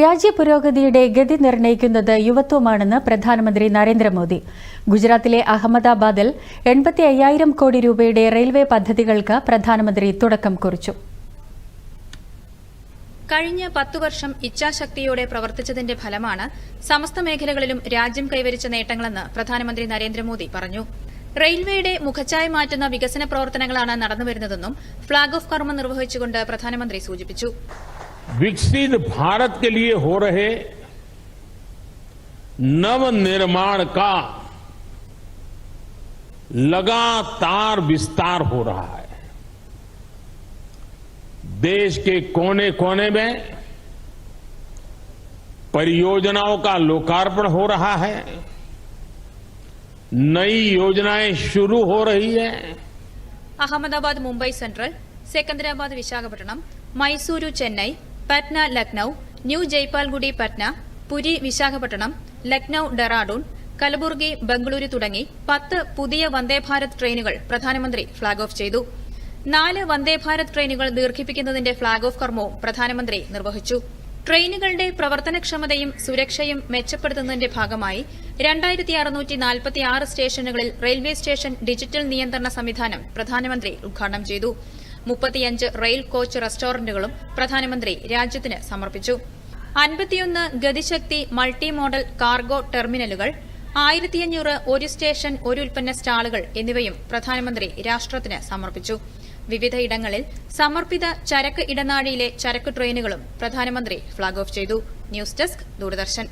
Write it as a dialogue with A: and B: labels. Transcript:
A: രാജ്യപുരോഗതിയുടെ ഗതി നിർണയിക്കുന്നത് യുവത്വമാണെന്ന് പ്രധാനമന്ത്രി നരേന്ദ്രമോദി. ഗുജറാത്തിലെ അഹമ്മദാബാദിൽ എൺപത്തി അയ്യായിരം കോടി രൂപയുടെ റെയിൽവേ പദ്ധതികൾക്ക് പ്രധാനമന്ത്രി തുടക്കം കുറിച്ചു.
B: കഴിഞ്ഞ പത്തു വർഷം ഇച്ഛാശക്തിയോടെ പ്രവർത്തിച്ചതിന്റെ ഫലമാണ് സമസ്ത മേഖലകളിലും രാജ്യം കൈവരിച്ച നേട്ടങ്ങളെന്ന് പ്രധാനമന്ത്രി നരേന്ദ്രമോദി പറഞ്ഞു. റെയിൽവേയുടെ മുഖച്ഛായ മാറ്റുന്ന വികസന പ്രവർത്തനങ്ങളാണ് നടന്നുവരുന്നതെന്നും ഫ്ളാഗ് ഓഫ് കർമ്മം നിർവഹിച്ചുകൊണ്ട് പ്രധാനമന്ത്രി സൂചിപ്പിച്ചു.
C: विकसित भारत के लिए हो रहे नव निर्माण का लगातार विस्तार हो रहा है देश के कोने कोने में परियोजनाओं का लोकार्पण हो रहा है नई योजनाएं शुरू हो रही है
B: അഹമ്മദാബാദ് മുംബൈ സെൻട്രൽ സെക്കന്ദരാബാദ് വിശാഖപട്ടണം മൈസൂരു ചെന്നൈ പറ്റ്ന ലക്നൗ ന്യൂ ജയ്പാൽഗുഡി പറ്റ്ന പുരി വിശാഖപട്ടണം ലക്നൌ ഡെറാഡൂൺ കലബുർഗി ബംഗളൂരു തുടങ്ങി പത്ത് പുതിയ വന്ദേഭാരത് ട്രെയിനുകൾ പ്രധാനമന്ത്രി ഫ്ളാഗ് ഓഫ് ചെയ്തു. നാല് വന്ദേഭാരത് ട്രെയിനുകൾ ദീർഘിപ്പിക്കുന്നതിന്റെ ഫ്ളാഗ് ഓഫ് കർമ്മവും പ്രധാനമന്ത്രി നിർവഹിച്ചു. ട്രെയിനുകളുടെ പ്രവർത്തനക്ഷമതയും സുരക്ഷയും മെച്ചപ്പെടുത്തുന്നതിന്റെ ഭാഗമായി രണ്ടായിരത്തി സ്റ്റേഷനുകളിൽ റെയിൽവേ സ്റ്റേഷൻ ഡിജിറ്റൽ നിയന്ത്രണ സംവിധാനം പ്രധാനമന്ത്രി ഉദ്ഘാടനം ചെയ്തു. മുപ്പത്തിയഞ്ച് റെയിൽ കോച്ച് റെസ്റ്റോറന്റുകളും പ്രധാനമന്ത്രി രാജ്യത്തിന് സമർപ്പിച്ചു. അൻപത്തിയൊന്ന് ഗതിശക്തി മൾട്ടി മോഡൽ കാർഗോ ടെർമിനലുകൾ ആയിരത്തിയഞ്ഞൂറ് ഒരു സ്റ്റേഷൻ ഒരു ഉൽപ്പന്ന സ്റ്റാളുകൾ എന്നിവയും പ്രധാനമന്ത്രി രാഷ്ട്രത്തിന് സമർപ്പിച്ചു. വിവിധ ഇടങ്ങളിൽ സമർപ്പിത ചരക്ക് ഇടനാഴിയിലെ ചരക്ക് ട്രെയിനുകളും പ്രധാനമന്ത്രി ഫ്ളാഗ് ഓഫ് ചെയ്തു. News desk Doordarshan.